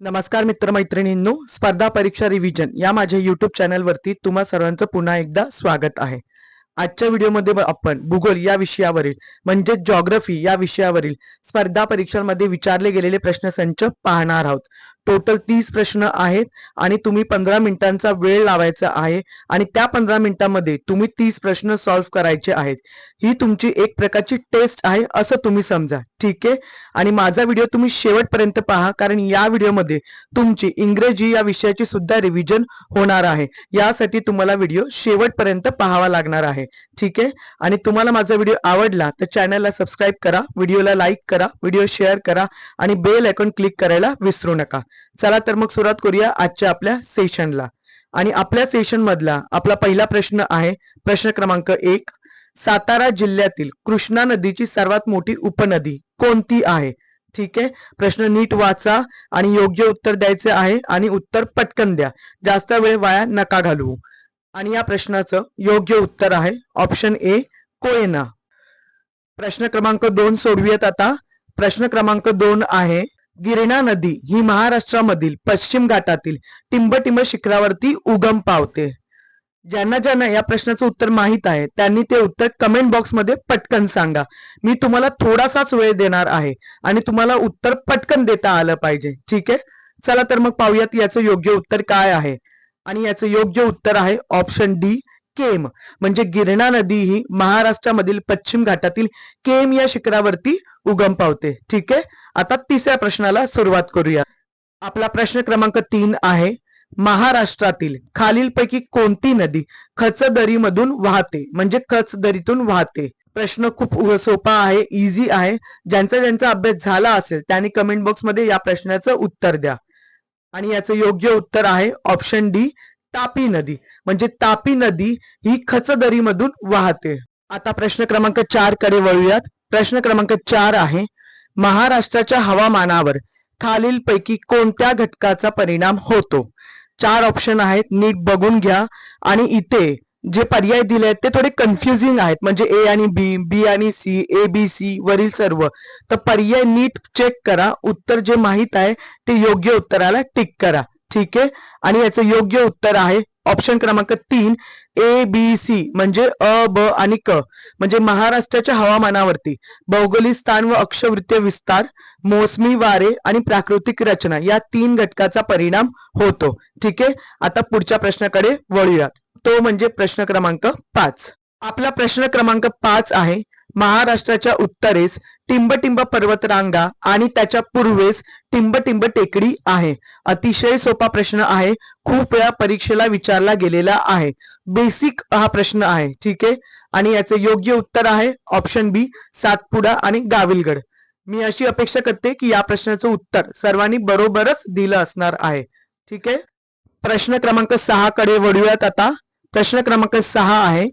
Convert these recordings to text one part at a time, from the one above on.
नमस्कार मित्रमैत्रिणींनो स्पर्धा परीक्षा रिव्हिजन या माझ्या युट्यूब चॅनलवरती तुम्हा सर्वांचं पुन्हा एकदा स्वागत आहे. आजच्या व्हिडिओमध्ये आपण भूगोल या विषयावरील म्हणजे जॉग्रफी या विषयावरील स्पर्धा परीक्षांमध्ये विचारले गेलेले प्रश्नसंच पाहणार आहोत. टोटल तीस प्रश्न आहेत आणि तुम्ही पंधरा मिनिटांचा वेळ लावायचा आहे आणि त्या पंधरा मिनिटांमध्ये तुम्ही तीस प्रश्न सॉल्व्ह करायचे आहेत. ही तुमची एक प्रकारची टेस्ट आहे असं तुम्ही समजा. ठीक आहे? आणि माझा व्हिडिओ तुम्ही शेवटपर्यंत पहा कारण या व्हिडिओमध्ये तुमची इंग्रजी या विषयाची सुद्धा रिव्हिजन होणार आहे. यासाठी तुम्हाला व्हिडिओ शेवटपर्यंत पाहावा लागणार आहे. ठीक आहे? आणि तुम्हाला माझा व्हिडिओ आवडला तर चॅनलला सबस्क्राईब करा व्हिडिओला लाईक करा व्हिडिओ शेअर करा आणि बेल आयकॉन क्लिक करायला विसरू नका. चला तर मग सुरुवात करूया आजच्या आपल्या सेशनला आणि आपल्या सेशन मधला आपला पहिला प्रश्न आहे प्रश्न क्रमांक एक. सातारा जिल्ह्यातील कृष्णा नदीची सर्वात मोठी उपनदी कोणती आहे? ठीक आहे? प्रश्न नीट वाचा आणि योग्य उत्तर द्यायचे आहे आणि उत्तर पटकन द्या. जास्त वेळ वाया नका घालवू. आणि या प्रश्नाचं योग्य उत्तर आहे ऑप्शन ए कोयना. प्रश्न क्रमांक दोन सोडवूयात आता. प्रश्न क्रमांक दोन आहे गिरणा नदी ही महाराष्ट्रामधील पश्चिम घाटातील टिंबटिंब शिखरावरती उगम पावते. ज्यांना ज्यांना या प्रश्नाचं उत्तर माहीत आहे त्यांनी ते उत्तर कमेंट बॉक्समध्ये पटकन सांगा. मी तुम्हाला थोडासाच वेळ देणार आहे आणि तुम्हाला उत्तर पटकन देता आलं पाहिजे. ठीक आहे? चला तर मग पाहूयात याचं योग्य उत्तर काय आहे. आणि याचं योग्य उत्तर आहे ऑप्शन डी केम. म्हणजे गिरणा नदी ही महाराष्ट्रामधील पश्चिम घाटातील केम या शिखरावरती उगम पावते. ठीक आहे? आता तिसऱ्या प्रश्नाला सुरुवात करूया. आपला प्रश्न क्रमांक तीन आहे महाराष्ट्रातील खालीलपैकी कोणती नदी खचदरीमधून वाहते? म्हणजे खचदरीतून वाहते. प्रश्न खूप सोपा आहे इझी आहे. ज्यांचा ज्यांचा अभ्यास झाला असेल त्यांनी कमेंट बॉक्समध्ये या प्रश्नाचं उत्तर द्या. आणि याचं योग्य उत्तर आहे ऑप्शन डी तापी नदी. म्हणजे तापी नदी ही खचदरीमधून वाहते. आता प्रश्न क्रमांक चारकडे वळूयात. प्रश्न क्रमांक चार आहे महाराष्ट्राच्या हवामानावर खालीलपैकी कोणत्या घटकाचा परिणाम होतो? चार ऑप्शन आहेत नीट बघून घ्या. आणि इथे जे पर्याय दिले आहेत ते थोडे कन्फ्युजिंग आहेत. म्हणजे ए आणि बी बी आणि सी ए बी सी वरील सर्व. तर पर्याय नीट चेक करा. उत्तर जे माहीत आहे ते योग्य उत्तराला टिक करा. ठीक आहे? आणि याचं योग्य उत्तर आहे ऑप्शन क्रमांक तीन ए बी सी म्हणजे अ ब आणि क म्हणजे महाराष्ट्राच्या हवामानावरती. भौगोलिक स्थान व अक्षवृत्तीय विस्तार मोसमी वारे आणि प्राकृतिक रचना या तीन घटकाचा परिणाम होतो. ठीक आहे? आता पुढच्या प्रश्नाकडे वळूयात. तो म्हणजे प्रश्न क्रमांक पाच. आपला प्रश्न क्रमांक पाच आहे. महाराष्ट्राच्या उत्तरेस टिंबटिंब पर्वतरांगा आणि त्याच्या पूर्वेस टिंबटिंब टेकडी आहे. अतिशय सोपा प्रश्न आहे. खूप वेळा परीक्षेला विचारला गेलेला आहे. बेसिक हा प्रश्न आहे. ठीक आहे? आणि याचे योग्य उत्तर आहे ऑप्शन बी सातपुडा आणि गाविलगड. मी अशी अपेक्षा करते की या प्रश्नाचं उत्तर सर्वांनी बरोबरच दिलं असणार आहे. ठीक आहे? प्रश्न क्रमांक सहा कडे वळूयात आता. प्रश्न क्रमांक सहा आहे.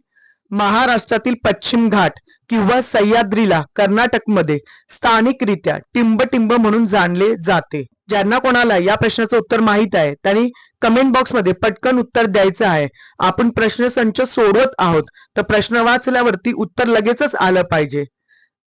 महाराष्ट्रातील पश्चिम घाट किंवा सह्याद्रीला कर्नाटकमध्ये स्थानिकरित्या टिंबटिंब म्हणून जाणले जाते. ज्यांना कोणाला या प्रश्नाचं उत्तर माहीत आहे त्यांनी कमेंट बॉक्समध्ये पटकन उत्तर द्यायचं आहे. आपण प्रश्न संच सोडवत आहोत तर प्रश्न वाचल्यावरती उत्तर लगेचच आलं पाहिजे.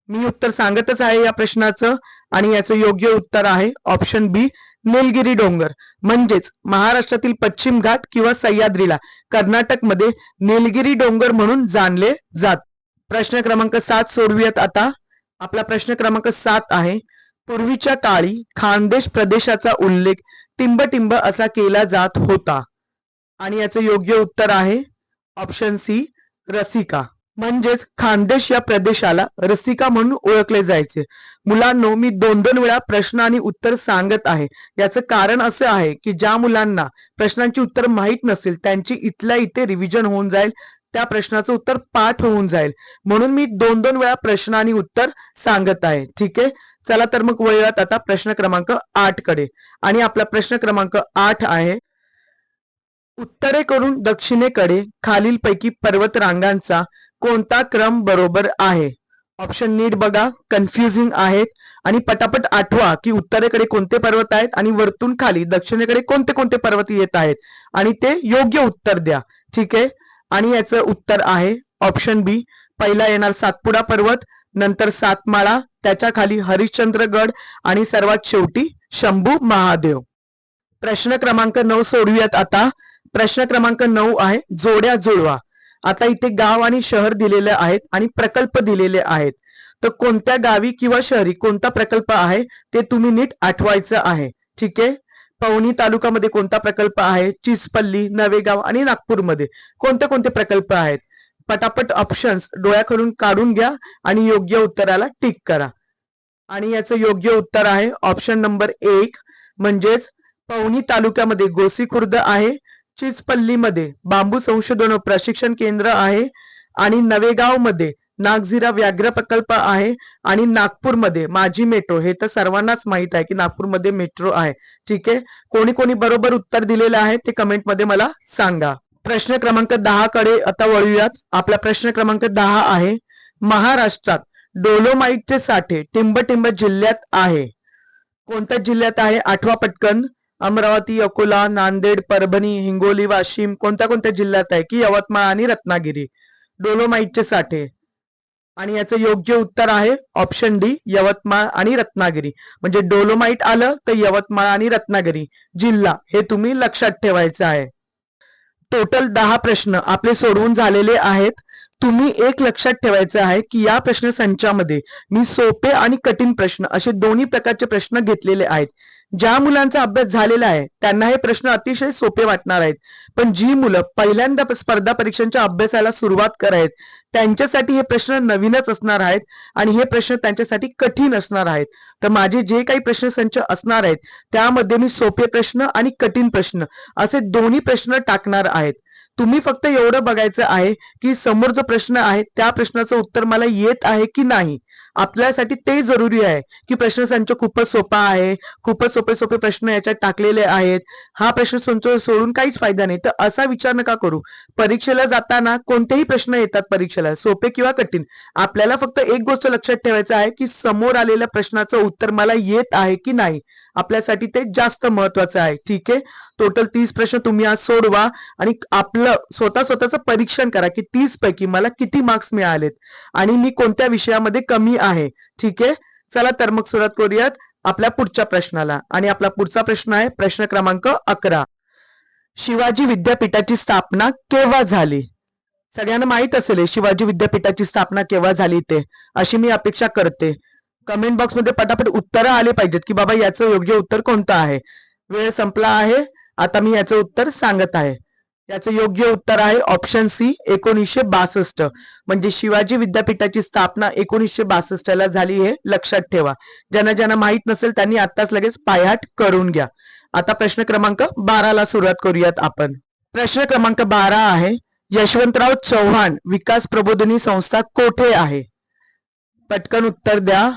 मी उत्तर सांगतच आहे या प्रश्नाचं आणि याचं योग्य उत्तर आहे. ऑप्शन बी निलगिरी डोंगर म्हणजेच महाराष्ट्रातील पश्चिम घाट किंवा सह्याद्रीला कर्नाटकमध्ये निलगिरी डोंगर म्हणून जाणले जात. प्रश्न क्रमांक सात सोडवूयात आता. आपला प्रश्न क्रमांक सात आहे पूर्वीच्या काळी खानदेश प्रदेशाचा उल्लेख टिंबटिंब असा केला जात होता. आणि याचं योग्य उत्तर आहे ऑप्शन सी रसिका. म्हणजेच खानदेश या प्रदेशाला रसिका म्हणून ओळखले जायचे. मुलांनो मी दोन दोन वेळा प्रश्न आणि उत्तर सांगत आहे. याचं कारण असं आहे की ज्या मुलांना प्रश्नांची उत्तर माहीत नसेल त्यांची इथल्या इथे रिव्हिजन होऊन जाईल त्या प्रश्नाचं उत्तर पाठ होऊन जाईल. म्हणून मी दोन दोन वेळा प्रश्न आणि उत्तर सांगत आहे. ठीक आहे? चला तर मग वळूयात आता प्रश्न क्रमांक आठकडे. आणि आपला प्रश्न क्रमांक आठ आहे. उत्तरेकडून दक्षिणेकडे खालीलपैकी पर्वत रांगांचा कोणता क्रम बरोबर आहे? ऑप्शन नीट बघा कन्फ्युजिंग आहेत. आणि पटापट आठवा की उत्तरेकडे कोणते पर्वत आहेत आणि वरतून खाली दक्षिणेकडे कोणते कोणते पर्वत येत आहेत? आणि ते योग्य उत्तर द्या. ठीक आहे? आणि याचं उत्तर आहे ऑप्शन बी पहिला येणार सातपुडा पर्वत नंतर सातमाळा त्याच्याखाली हरिश्चंद्रगड आणि सर्वात शेवटी शंभू महादेव. प्रश्न क्रमांक नऊ सोडूयात आता. प्रश्न क्रमांक नऊ आहे जोड्या जुळवा. आता इथे गाव आणि शहर दिलेले आहेत आणि प्रकल्प दिलेले आहेत. तर कोणत्या गावी किंवा शहरी कोणता प्रकल्प आहे ते तुम्ही नीट आठवायचं आहे. ठीक आहे? पवनी तालुक्यामध्ये कोणता प्रकल्प आहे? चिसपल्ली नवेगाव आणि नागपूरमध्ये कोणते कोणते प्रकल्प आहेत? पटापट ऑप्शन्स डोळ्याकडून काढून घ्या आणि योग्य उत्तराला टिक करा. आणि याचं योग्य उत्तर आहे ऑप्शन नंबर एक म्हणजेच पवनी तालुक्यामध्ये गोसी खुर्द आहे. चिचपल्लीमध्ये बांबू संशोधन व प्रशिक्षण केंद्र आहे आणि नवेगावमध्ये नागझिरा व्याघ्र प्रकल्प आहे आणि नागपूरमध्ये माझी मेट्रो हे तर सर्वांनाच माहीत आहे की नागपूरमध्ये मेट्रो आहे. ठीक आहे? कोणी कोणी बरोबर उत्तर दिलेलं आहे ते कमेंटमध्ये मला सांगा. प्रश्न क्रमांक दहा कडे आता वळूयात. आपला प्रश्न क्रमांक दहा आहे. महाराष्ट्रात डोलोमाइटचे साठे टिंबटिंब जिल्ह्यात आहे. कोणत्या जिल्ह्यात आहे? आठवा पटकन. अमरावती अकोला नांदेड परभणी हिंगोली वाशिम कोणत्या कोणत्या जिल्ह्यात आहे? की यवतमाळ आणि रत्नागिरी. डोलोमाइटचे साठे. आणि याचं योग्य उत्तर आहे ऑप्शन डी यवतमाळ आणि रत्नागिरी. म्हणजे डोलोमाइट आलं तर यवतमाळ आणि रत्नागिरी जिल्हा हे तुम्ही लक्षात ठेवायचं आहे. टोटल दहा प्रश्न आपले सोडवून झालेले आहेत. तुम्ही एक लक्षात ठेवायचं आहे की या प्रश्न संचामध्ये मी सोपे आणि कठीण प्रश्न असे दोन्ही प्रकारचे प्रश्न घेतलेले आहेत. ज्या मुलांचा अभ्यास झालेला आहे त्यांना हे प्रश्न अतिशय सोपे वाटणार आहेत. पण जी मुलं पहिल्यांदा स्पर्धा परीक्षांच्या अभ्यासाला सुरुवात करायत त्यांच्यासाठी हे प्रश्न नवीनच असणार आहेत आणि हे प्रश्न त्यांच्यासाठी कठीण असणार आहेत. तर माझे जे काही प्रश्न संच असणार आहेत त्यामध्ये मी सोपे प्रश्न आणि कठीण प्रश्न असे दोन्ही प्रश्न टाकणार आहेत. तुम्ही फक्त एवढं बघायचं आहे की समोर जो प्रश्न आहे त्या प्रश्नाचं उत्तर मला येत आहे की नाही? आपल्यासाठी ते जरुरी आहे की प्रश्न संच खूपच सोपा आहे खूपच सोपे सोपे प्रश्न याच्यात टाकलेले आहेत. हा प्रश्न संच सोडून काहीच फायदा नाही. तर असा विचार नका करू. परीक्षेला जाताना कोणतेही प्रश्न येतात परीक्षेला सोपे किंवा कठीण. आपल्याला फक्त एक गोष्ट लक्षात ठेवायचं आहे की समोर आलेल्या प्रश्नाचं उत्तर मला येत आहे की नाही. आपल्यासाठी ते जास्त महत्वाचं आहे. ठीक आहे? टोटल तीस प्रश्न तुम्ही आज सोडवा आणि आपलं स्वतः स्वतःचं परीक्षण करा की तीस पैकी मला किती मार्क्स मिळालेत आणि मी कोणत्या विषयामध्ये कमी आहे. ठीक आहे? चला तर मग सुरुवात करूयात आपल्या पुढच्या प्रश्नाला. आणि आपला पुढचा प्रश्न आहे प्रश्न क्रमांक अकरा. शिवाजी विद्यापीठाची स्थापना केव्हा झाली? सगळ्यांना माहीत असेल शिवाजी विद्यापीठाची स्थापना केव्हा झाली ते अशी मी अपेक्षा करते. कमेंट बॉक्समध्ये पटापट उत्तरं आले पाहिजेत की बाबा याचं योग्य उत्तर कोणतं आहे? वेळ संपला आहे. आता मी याचं उत्तर सांगत आहे. याचं योग्य उत्तर आहे ऑप्शन सी एकोणीसशे बासष्ट. म्हणजे शिवाजी विद्यापीठाची स्थापना एकोणीसशे बासष्ट ला झाली हे लक्षात ठेवा. ज्यांना ज्यांना माहीत नसेल त्यांनी आताच लगेच पायहाट करून घ्या. आता प्रश्न क्रमांक बाराला सुरुवात करूयात आपण. प्रश्न क्रमांक बारा आहे यशवंतराव चव्हाण विकास प्रबोधिनी संस्था कोठे आहे? पटकन उत्तर द्या.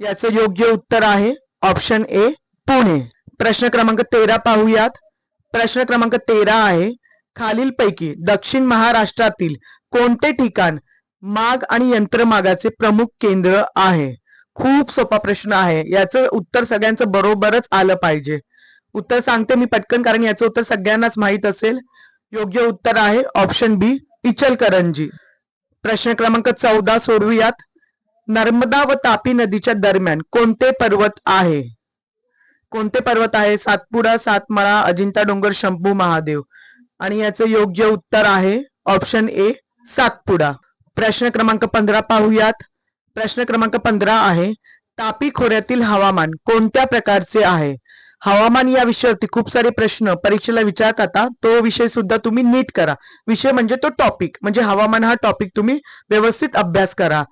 याचं योग्य उत्तर आहे ऑप्शन ए पुणे. प्रश्न क्रमांक तेरा पाहूयात. प्रश्न क्रमांक तेरा आहे खालीलपैकी दक्षिण महाराष्ट्रातील कोणते ठिकाण माग आणि यंत्रमागाचे प्रमुख केंद्र आहे? खूप सोपा प्रश्न आहे. याचं उत्तर सगळ्यांचं बरोबरच आलं पाहिजे. उत्तर सांगते मी पटकन कारण याचं उत्तर सगळ्यांनाच माहीत असेल. योग्य उत्तर आहे ऑप्शन बी इचलकरंजी. प्रश्न क्रमांक चौदा सोडवूयात. नर्मदा व तापी नदीच्या दरम्यान कोणते पर्वत आहे? कोणते पर्वत आहे? सातपुडा सातमळा अजिंठा डोंगर शंभू महादेव. आणि याचं योग्य उत्तर आहे ऑप्शन ए सातपुडा. प्रश्न क्रमांक पंधरा पाहूयात. प्रश्न क्रमांक पंधरा आहे तापी खोऱ्यातील हवामान कोणत्या प्रकारचे आहे? हवामान या विषयावरती खूप सारे प्रश्न परीक्षेला विचारतात तो विषय सुद्धा तुम्ही नीट करा. विषय म्हणजे तो टॉपिक म्हणजे हवामान हा टॉपिक तुम्ही व्यवस्थित अभ्यास करा.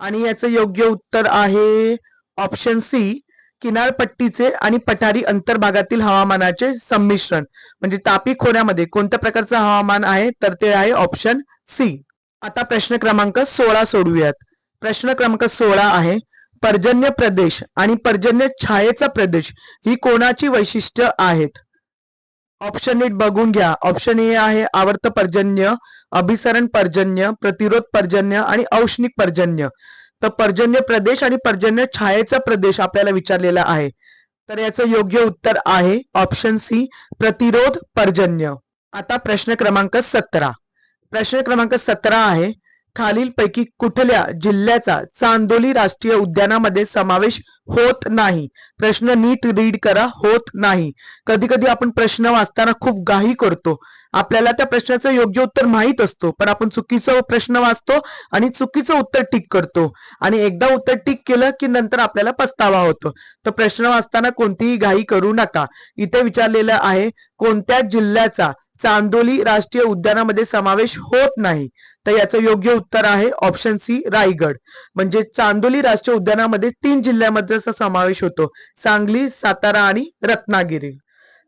आणि याचं योग्य उत्तर आहे ऑप्शन सी किनारपट्टीचे आणि पठारी अंतर्भागातील हवामानाचे संमिश्रण. म्हणजे तापी खोऱ्यामध्ये कोणत्या प्रकारचं हवामान आहे? तर ते आहे ऑप्शन सी आता प्रश्न क्रमांक सोळा सोडूयात प्रश्न क्रमांक सोळा आहे पर्जन्य प्रदेश आणि पर्जन्य छायेचा प्रदेश ही कोणाची वैशिष्ट्य आहेत? ऑप्शन नीट बघून घ्या. ऑप्शन ए आहे आवर्त पर्जन्य अभिसरण पर्जन्य प्रतिरोध पर्जन्य आणि औष्णिक पर्जन्य. तर पर्जन्य प्रदेश आणि पर्जन्य छायेचा प्रदेश आपल्याला विचारलेला आहे. तर याचं योग्य उत्तर आहे ऑप्शन सी प्रतिरोध पर्जन्य. आता प्रश्न क्रमांक सतरा. प्रश्न क्रमांक सतरा आहे खालीलपैकी कुठल्या जिल्ह्याचा चांदोली राष्ट्रीय उद्यानामध्ये समावेश होत नाही? प्रश्न नीट रीड करा होत नाही. कधी कधी आपण प्रश्न वाचताना खूप घाई करतो. आपल्याला त्या प्रश्नाचं योग्य उत्तर माहीत असतो पण आपण चुकीचं प्रश्न वाचतो आणि चुकीचं उत्तर टिक करतो. आणि एकदा उत्तर टिक केलं की नंतर आपल्याला पस्तावा होतो. तर प्रश्न वाचताना कोणतीही घाई करू नका. इथे विचारलेलं आहे कोणत्या जिल्ह्याचा चांदोली राष्ट्रीय उद्यानामध्ये समावेश होत नाही. तर याचं योग्य उत्तर आहे ऑप्शन सी रायगड. म्हणजे चांदोली राष्ट्रीय उद्यानामध्ये तीन जिल्ह्यामध्ये समावेश होतो. सांगली सातारा आणि रत्नागिरी.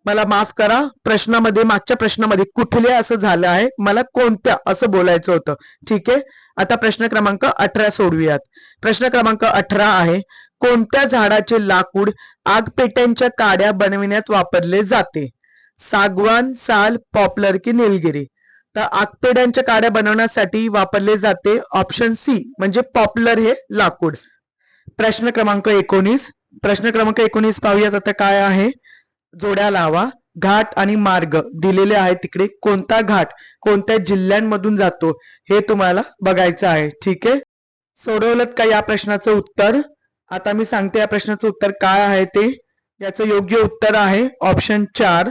मला माफ करा प्रश्नामध्ये मागच्या प्रश्नामध्ये कुठले असं झालं आहे? मला कोणत्या असं बोलायचं होतं? ठीक आहे? आता प्रश्न क्रमांक अठरा सोडूयात प्रश्न क्रमांक अठरा आहे कोणत्या झाडाचे लाकूड आगपेट्यांच्या काड्या बनविण्यात वापरले जाते? सागवान साल पॉपलर की निलगिरी. तर आगपेड्यांच्या काड्या बनवण्यासाठी वापरले जाते ऑप्शन सी म्हणजे पॉप्युलर हे लाकूड. प्रश्न क्रमांक एकोणीस. प्रश्न क्रमांक एकोणीस पाहूयात आता काय आहे. जोड्या लावा. घाट आणि मार्ग दिलेले आहे तिकडे. कोणता घाट? कोणत्या जिल्ह्यांमधून जातो? हे तुम्हाला बघायचं आहे. ठीक आहे? सोडवलं का या प्रश्नाचं उत्तर? आता मी सांगते या प्रश्नाचं उत्तर काय आहे ते. याचं योग्य उत्तर आहे ऑप्शन चार.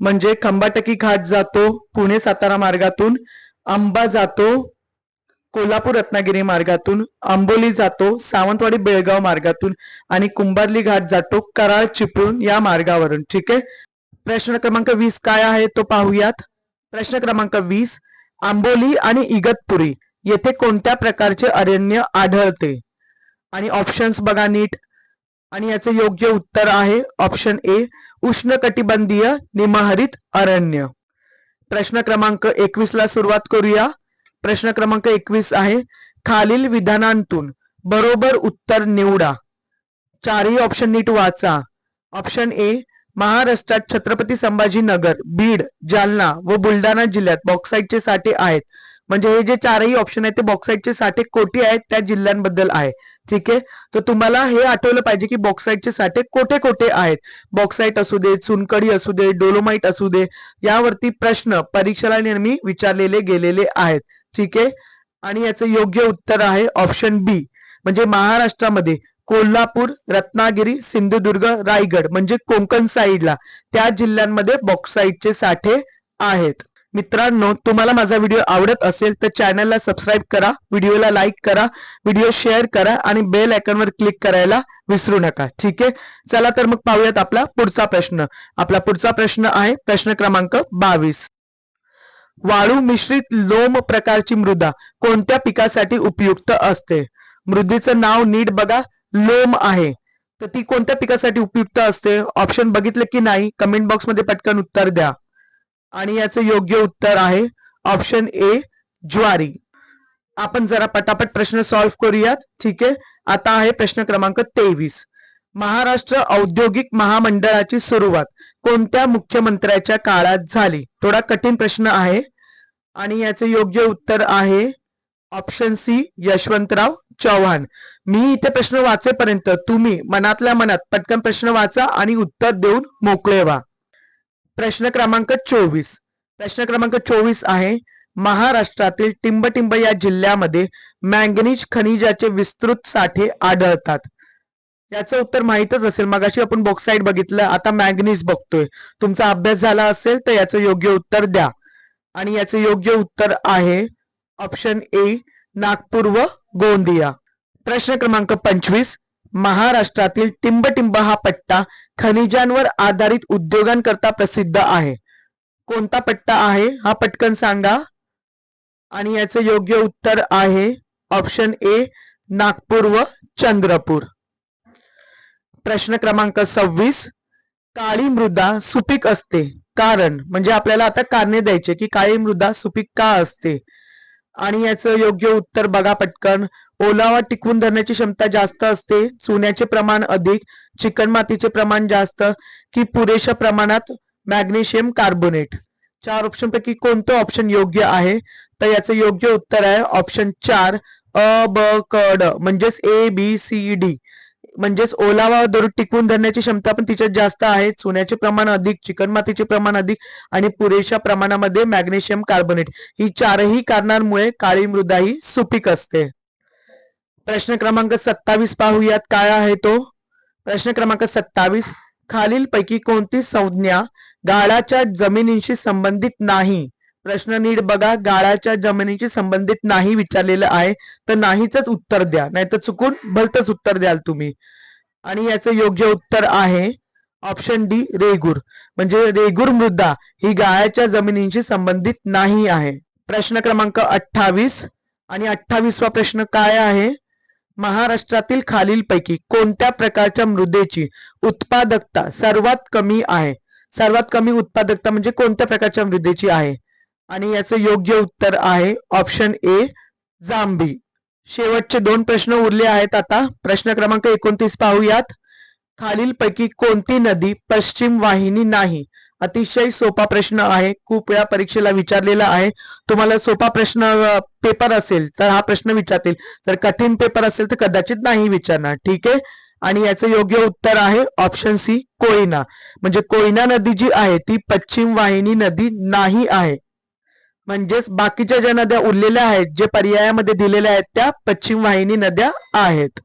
म्हणजे खंबाटकी घाट जातो पुणे सातारा मार्गातून अंबा जातो कोल्हापूर रत्नागिरी मार्गातून आंबोली जातो सावंतवाडी बेळगाव मार्गातून आणि कुंभारली घाट जातो कराळ चिपळूण या मार्गावरून. ठीक आहे? प्रश्न क्रमांक वीस काय आहे तो पाहूयात. प्रश्न क्रमांक वीस आंबोली आणि इगतपुरी येथे कोणत्या प्रकारचे अरण्य आढळते? आणि ऑप्शन्स बघा नीट. आणि याचे योग्य उत्तर आहे ऑप्शन ए उष्णकटिबंधीय निमहरित अरण्य. प्रश्न क्रमांक एकवीस ला सुरुवात करूया. प्रश्न क्रमांक एकवीस आहे खालील विधानांतून बरोबर उत्तर निवडा. चारही ऑप्शन नीट वाचा. ऑप्शन ए महाराष्ट्रात छत्रपती संभाजीनगर बीड जालना व बुलढाणा जिल्ह्यात बॉक्साईटचे साठे आहेत. म्हणजे हे जे चारही ऑप्शन आहेत ते बॉक्साईटचे साठे कोठे आहेत त्या जिल्ह्यांबद्दल आहे. ठीक आहे? तर तुम्हाला हे आठवलं पाहिजे की बॉक्साईटचे साठे कोठे कोठे आहेत? बॉक्साईट असू दे चुनकडी असू दे डोलोमाईट असू दे यावरती प्रश्न परीक्षेला नेहमी विचारलेले गेलेले आहेत. ठीक आहे? आणि याचं योग्य उत्तर आहे ऑप्शन बी म्हणजे महाराष्ट्रामध्ये कोल्हापूर रत्नागिरी सिंधुदुर्ग रायगड म्हणजे कोकण साईडला त्या जिल्ह्यांमध्ये बॉक्साईटचे साठे आहेत. मित्रांनो तुम्हाला माझा व्हिडिओ आवडत असेल तर चॅनलला सबस्क्राईब करा व्हिडिओला लाईक करा व्हिडिओ शेअर करा आणि बेल आयकॉनवर क्लिक करायला विसरू नका. ठीक आहे? चला तर मग पाहूयात आपला पुढचा प्रश्न. आपला पुढचा प्रश्न आहे प्रश्न क्रमांक बावीस. वाळू मिश्रित लोम प्रकारची मृदा कोणत्या पिकासाठी उपयुक्त असते? मृदेचं नाव नीट बघा. लोम आहे. तर ती कोणत्या पिकासाठी उपयुक्त असते? ऑप्शन बघितलं की नाही? कमेंट बॉक्समध्ये पटकन उत्तर द्या. आणि याचं योग्य उत्तर आहे ऑप्शन ए ज्वारी. आपण जरा पटापट प्रश्न सॉल्व्ह करूयात. ठीक आहे? आता आहे प्रश्न क्रमांक तेवीस. महाराष्ट्र औद्योगिक महामंडळाची सुरुवात कोणत्या मुख्यमंत्र्याच्या काळात झाली? थोडा कठीण प्रश्न आहे. आणि याचे योग्य उत्तर आहे ऑप्शन सी यशवंतराव चव्हाण. मी इथे प्रश्न वाचेपर्यंत तुम्ही मनातल्या मनात पटकन प्रश्न वाचा आणि उत्तर देऊन मोकळे व्हा. प्रश्न क्रमांक चोवीस. प्रश्न क्रमांक चोवीस आहे महाराष्ट्रातील टिंबटिंब या जिल्ह्यामध्ये मॅंगनीज खनिजाचे विस्तृत साठे आढळतात. याचं उत्तर माहीतच असेल. मगाशी आपण बॉक्साईड बघितलं आता मॅंगनीज बघतोय. तुमचा अभ्यास झाला असेल तर याचं योग्य उत्तर द्या. आणि याचं योग्य उत्तर आहे ऑप्शन ए नागपूर व गोंदिया. प्रश्न क्रमांक पंचवीस महाराष्ट्रातील टिंबटिंब हा पट्टा खनिजांवर आधारित उद्योगांकरता प्रसिद्ध आहे. कोणता पट्टा आहे? हा पटकन सांगा. आणि याचं योग्य उत्तर आहे ऑप्शन ए नागपूर व चंद्रपूर. प्रश्न क्रमांक सव्वीस काळी मृदा सुपीक असते. कारण म्हणजे आपल्याला आता कारणे द्यायचे की काळी मृदा सुपीक का असते? आणि याचं योग्य उत्तर बघा पटकन. ओलावा टिकवून धरण्याची क्षमता जास्त असते. चुन्याचे प्रमाण अधिक चिकणमातीचे प्रमाण जास्त की पुरेशा प्रमाणात मॅग्नेशियम कार्बोनेट. चार ऑप्शन पैकी कोणतं ऑप्शन योग्य आहे? तर याचं योग्य उत्तर आहे ऑप्शन चार अ ब क ड म्हणजेच ए बी सी डी म्हणजेच ओलावा दर टिकवून धरण्याची क्षमता पण तिच्यात जास्त आहे. चुन्याचे प्रमाण अधिक चिकणमातीचे प्रमाण अधिक आणि पुरेशा प्रमाणामध्ये मॅग्नेशियम कार्बोनेट. ही चारही कारणांमुळे काळी मृदा ही सुपीक असते. प्रश्न क्रमांक सत्तावीस पाहूयात. काय आहे तो? प्रश्न क्रमांक सत्तावीस. खालीलपैकी कोणती संज्ञा गाळाच्या जमिनीशी संबंधित नाही? प्रश्न नीट बघा. गाळाच्या जमिनीशी संबंधित नाही विचारलेलं आहे तर नाहीच उत्तर द्या. नाहीतर चुकून भलतच उत्तर द्याल तुम्ही. आणि याचं योग्य उत्तर आहे ऑप्शन डी रेगूर. म्हणजे रेगूर मृदा ही गाळाच्या जमिनीशी संबंधित नाही आहे. प्रश्न क्रमांक अठ्ठावीस. आणि अठ्ठावीसवा प्रश्न काय आहे? महाराष्ट्रातील खालीलपैकी कोणत्या प्रकारच्या मृदेची उत्पादकता सर्वात कमी आहे? सर्वात कमी उत्पादकता म्हणजे कोणत्या प्रकारच्या मृदेची आहे? आणि याचं योग्य उत्तर आहे ऑप्शन ए जांभी. शेवटचे दोन प्रश्न उरले आहेत आता. प्रश्न क्रमांक एकोणतीस पाहूयात. खालीलपैकी कोणती नदी पश्चिम वाहिनी नाही? अतिशय सोपा प्रश्न आहे. खूप वेळा परीक्षेला विचारलेला आहे. तुम्हाला सोपा प्रश्न पेपर असेल तर हा प्रश्न विचारतील. जर कठीण पेपर असेल तर कदाचित नाही विचारणार. ठीक आहे? आणि याचं योग्य उत्तर आहे ऑप्शन सी कोयना. म्हणजे कोयना नदी जी आहे ती पश्चिम वाहिनी नदी नाही आहे. म्हणजेच बाकीच्या ज्या नद्या उरलेल्या आहेत जे पर्यायामध्ये दिलेल्या आहेत त्या पश्चिम वाहिनी नद्या आहेत.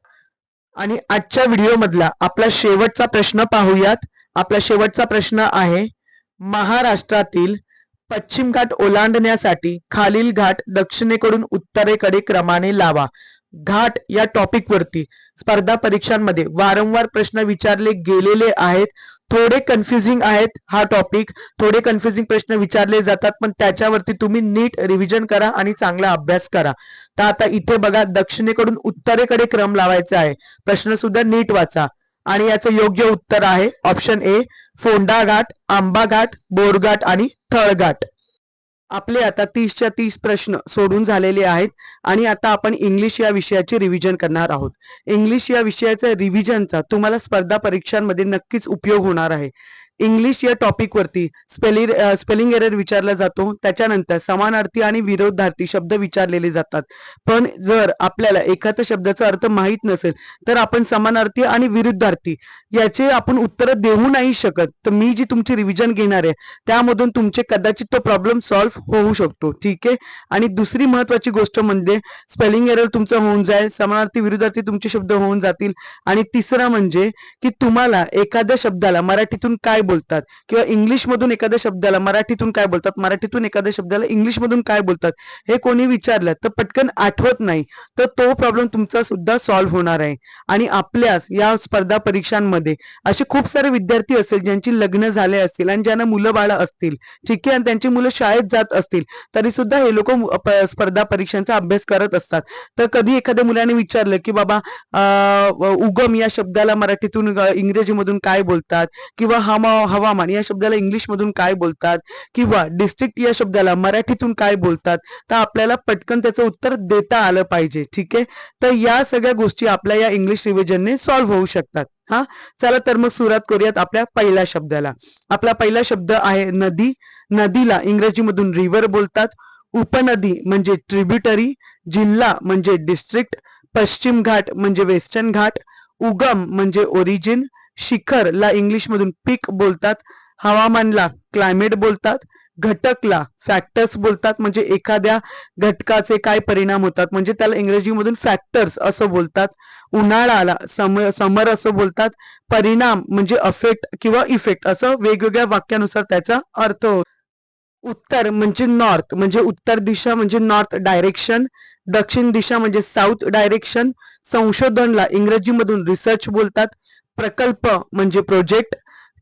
आणि आजच्या व्हिडिओ मधला आपला शेवटचा प्रश्न पाहूयात. आपला शेवटचा प्रश्न आहे महाराष्ट्रातील पश्चिम घाट ओलांडण्यासाठी खालील घाट दक्षिणेकडून उत्तरेकडे क्रमाने लावा. घाट या टॉपिक वरती स्पर्धा परीक्षांमध्ये वारंवार प्रश्न विचारले गेलेले आहेत. थोडे कन्फ्युजिंग आहेत हा टॉपिक थोडे कन्फ्युजिंग प्रश्न विचारले जातात पण त्याच्यावरती तुम्ही नीट रिव्हिजन करा आणि चांगला अभ्यास करा. तर आता इथे बघा दक्षिणेकडून उत्तरेकडे क्रम लावायचा आहे. प्रश्न सुद्धा नीट वाचा. आणि याचं योग्य उत्तर आहे ऑप्शन ए फोंडा घाट आंबा घाट बोरघाट आणि थळघाट. आपले आता तीसच्या तीस प्रश्न सोडून झालेले आहेत आणि आता आपण इंग्लिश या विषयाचे रिव्हिजन करणार आहोत. इंग्लिश या विषयाच्या रिव्हिजनचा तुम्हाला स्पर्धा परीक्षांमध्ये नक्कीच उपयोग होणार आहे. इंग्लिश या टॉपिकवरती स्पेलिंग स्पेलिंग एरर विचारला जातो. त्याच्यानंतर समानार्थी आणि विरोधार्थी शब्द विचारलेले जातात. पण जर आपल्याला एखाद्या शब्दाचा अर्थ माहीत नसेल तर आपण समानार्थी आणि विरुद्धार्थी याचे आपण उत्तर देऊ नाही शकत. तर मी जी तुमची रिव्हिजन घेणार आहे त्यामधून तुमचे कदाचित तो प्रॉब्लेम सॉल्व्ह होऊ शकतो. ठीक आहे? आणि दुसरी महत्वाची गोष्ट म्हणजे स्पेलिंग एरर तुमचं होऊन जाईल समानार्थी विरुद्धार्थी तुमचे शब्द होऊन जातील. आणि तिसरं म्हणजे की तुम्हाला एखाद्या शब्दाला मराठीतून काय बोलतात? किंवा इंग्लिश मधून एखाद्या शब्दाला मराठीतून काय बोलतात? मराठीतून एखाद्या शब्दाला इंग्लिश मधून काय बोलतात? हे कोणी विचारलं तर पटकन आठवत नाही. तर तो प्रॉब्लेम तुमचा सुद्धा सॉल्व्ह होणार आहे. आणि आपल्यास या स्पर्धा परीक्षांमध्ये असे खूप सारे विद्यार्थी असतील ज्यांची लग्न झाले असतील आणि ज्यांना मुलं बाळ असतील ठीक आहे? आणि त्यांची मुलं शाळेत जात असतील तरी सुद्धा हे लोक स्पर्धा परीक्षांचा अभ्यास करत असतात. तर कधी एखाद्या मुलाने विचारलं की बाबा उगम या शब्दाला मराठीतून इंग्रजीमधून काय बोलतात? किंवा हम हवामान या शब्दाला इंग्लिश मधून काय बोलतात? किंवा डिस्ट्रिक्ट या शब्दाला मराठीतून काय बोलतात? तर आपल्याला पटकन त्याचं उत्तर देता आलं पाहिजे ठीक आहे? तर या सगळ्या गोष्टी आपल्या या इंग्लिश रिव्हिजनने सॉल्व्ह होऊ शकतात. हा? चला तर मग सुरुवात करूयात आपल्या पहिल्या शब्दाला. आपला पहिला शब्द आहे नदी. नदीला इंग्रजीमधून रिव्हर बोलतात. उपनदी म्हणजे ट्रिब्युटरी जिल्हा म्हणजे डिस्ट्रिक्ट पश्चिम घाट म्हणजे वेस्टर्न घाट उगम म्हणजे ओरिजिन शिखरला इंग्लिश मधून पीक बोलतात. हवामानला क्लायमेट बोलतात. घटकला फॅक्टर्स बोलतात. म्हणजे एखाद्या घटकाचे काय परिणाम होतात. म्हणजे त्याला इंग्रजीमधून फॅक्टर्स असं बोलतात. उन्हाळाला सम समर असं बोलतात. परिणाम म्हणजे अफेक्ट किंवा इफेक्ट असं वेगवेगळ्या वाक्यानुसार त्याचा अर्थ होतो. उत्तर म्हणजे नॉर्थ म्हणजे उत्तर दिशा म्हणजे नॉर्थ डायरेक्शन दक्षिण दिशा म्हणजे साऊथ डायरेक्शन संशोधनला इंग्रजीमधून रिसर्च बोलतात. प्रकल्प म्हणजे प्रोजेक्ट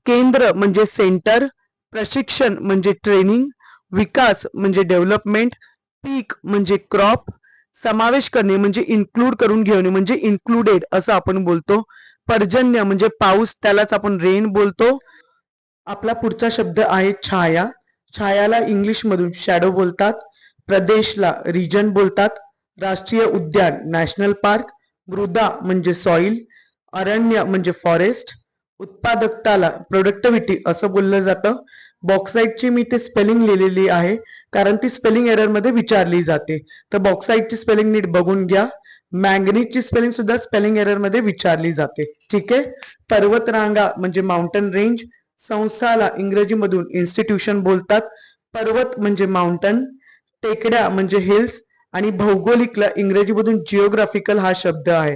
केंद्र म्हणजे सेंटर प्रशिक्षण म्हणजे ट्रेनिंग विकास म्हणजे डेव्हलपमेंट पीक म्हणजे क्रॉप समावेश करणे म्हणजे इन्क्लूड करून घेणे म्हणजे इन्क्लुडेड असं आपण बोलतो. पर्जन्य म्हणजे पाऊस त्यालाच आपण रेन बोलतो. आपला पुढचा शब्द आहे छाया. छायाला इंग्लिश मधून शॅडो बोलतात. प्रदेशला रिजन बोलतात. राष्ट्रीय उद्यान नॅशनल पार्क मृदा म्हणजे सॉइल अरण्य म्हणजे फॉरेस्ट उत्पादकताला प्रोडक्टिव्हिटी असं बोललं जातं. बॉक्साईटची मी ते स्पेलिंग लिहिलेली आहे कारण ती स्पेलिंग एररमध्ये विचारली जाते. तर बॉक्साईटची स्पेलिंग नीट बघून घ्या. मॅंगनीजची स्पेलिंग सुद्धा स्पेलिंग एररमध्ये विचारली जाते. ठीक आहे? पर्वतरांगा म्हणजे माउंटन रेंज संस्थाला इंग्रजीमधून इन्स्टिट्यूशन बोलतात. पर्वत म्हणजे माउंटन टेकड्या म्हणजे हिल्स आणि भौगोलिकला इंग्रजीमधून जिओग्राफिकल हा शब्द आहे.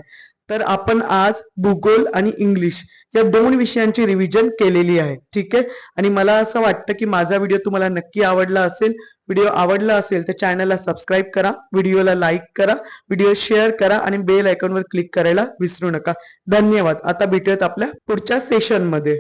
तर आपण आज भूगोल आणि इंग्लिश या दोन विषयांची रिव्हिजन केलेली आहे. ठीक आहे? आणि मला असं वाटतं की माझा व्हिडिओ तुम्हाला नक्की आवडला असेल व्हिडिओ आवडला असेल तर चॅनलला सबस्क्राईब करा व्हिडिओला लाईक करा व्हिडिओ शेअर करा आणि बेल आयकॉनवर क्लिक करायला विसरू नका. धन्यवाद. आता भेटूयात आपल्या पुढच्या सेशनमध्ये